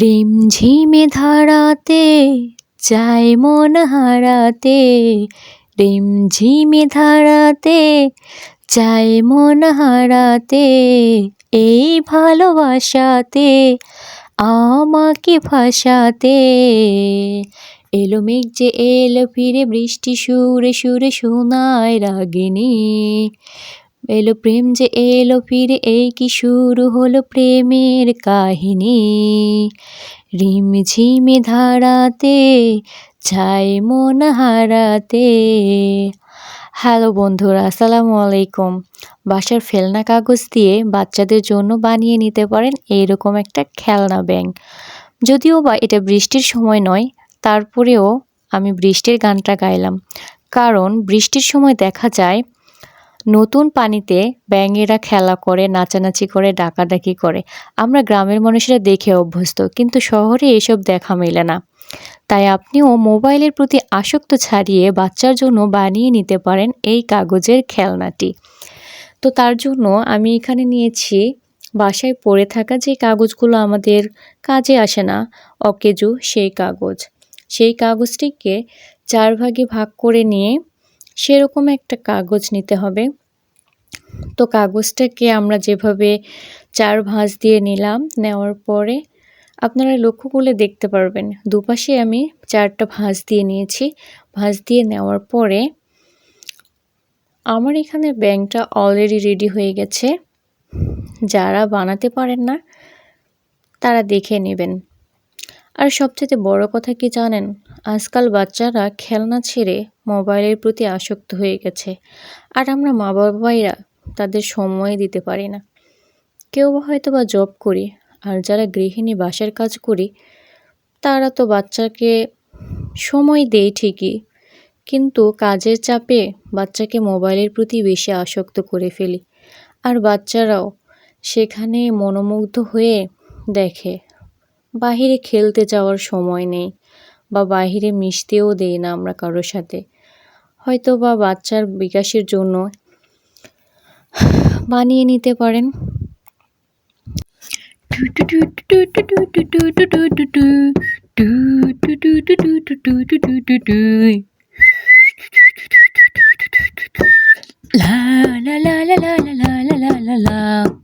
রিমঝিমে ধারাতে চায় মন হারাতে। রিমঝিমে ধারাতে চায় মন হারাতে, এই ভালোবাসাতে, আমাকে ভাসাতে এলো মেঘ যে এলো, ফিরে বৃষ্টি সুরে সুরে শোনায় রাগিনী। এলো প্রেম যে এলো ফিরে, এই কি শুরু হলো প্রেমের কাহিনী? রিমঝিমে ধারাতে, ছাই মন হারাতে। হ্যালো বন্ধুরা, আসসালামু আলাইকুম। বাসার ফেলনা কাগজ দিয়ে বাচ্চাদের জন্য বানিয়ে নিতে পারেন এইরকম একটা খেলনা ব্যাংক। যদিও বা এটা বৃষ্টির সময় নয়, তারপরেও আমি বৃষ্টির গানটা গাইলাম। কারণ বৃষ্টির সময় দেখা যায় নতুন পানিতে ব্যাঙেরা খেলা করে, নাচানাচি করে, ডাকাডাকি করে। আমরা গ্রামের মানুষেরা দেখে অভ্যস্ত, কিন্তু শহরে এসব দেখা মেলে না। তাই আপনিও মোবাইলের প্রতি আসক্ত ছাড়িয়ে বাচ্চার জন্য বানিয়ে নিতে পারেন এই কাগজের খেলনাটি। তো তার জন্য আমি এখানে নিয়েছি বাসায় পড়ে থাকা যে কাগজগুলো আমাদের কাজে আসে না, অকেজু সেই কাগজ। সেই কাগজটিকে চার ভাগে ভাগ করে নিয়ে সেরকম একটা কাগজ নিতে হবে। তো কাগজটাকে আমরা যেভাবে চার ভাঁজ দিয়ে নিলাম, নেওয়ার পরে আপনারা লক্ষ্য করলে দেখতে পারবেন, দুপাশে আমি চারটা ভাঁজ দিয়ে নিয়েছি। ভাঁজ দিয়ে নেওয়ার পরে আমার এখানে ব্যাংকটা অলরেডি রেডি হয়ে গেছে। যারা বানাতে পারেন না, তারা দেখে নেবেন। আর সবচেয়ে বড় কথা কি জানেন? আজকাল বাচ্চারা খেলনা ছেড়ে মোবাইলের প্রতি আসক্ত হয়ে গেছে। আর আমরা মা বাবাইরা তাদের সময় দিতে পারি না। কেউ হয়তো বা জব করি, আর যারা গৃহিণী বাসার কাজ করি, তারা তো বাচ্চাকে সময় দেয় ঠিকই। কিন্তু কাজের চাপে বাচ্চাকে মোবাইলের প্রতি বেশি আসক্ত করে ফেলি। আর বাচ্চারাও সেখানে মনোমুগ্ধ হয়ে দেখে বাহিরে খেলতে যাওয়ার সময় নেই বা বাহিরে মিশতেও দেই না আমরা কারোর সাথে হয়তো বা বাচ্চার বিকাশের জন্য বানিয়ে নিতে পারেন লা লা লা লা লা লা লা লা লা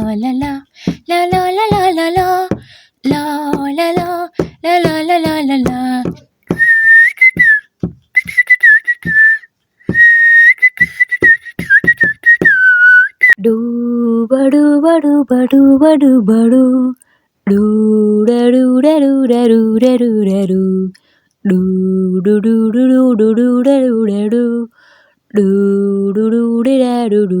La la la la la la la la la La la la la la la la la la ডু বাডু বাডু বাডু বাডু বাডু ডু ডাডু ডাডু ডাডু ডাডু ডাডু ডু ডু ডু ডু ডু ডু ডু ডাডু ডাডু ডু ডু ডু ডে ডাডু ডু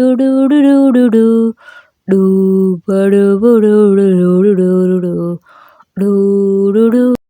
do do do do do do do ba do do do do do do do do do do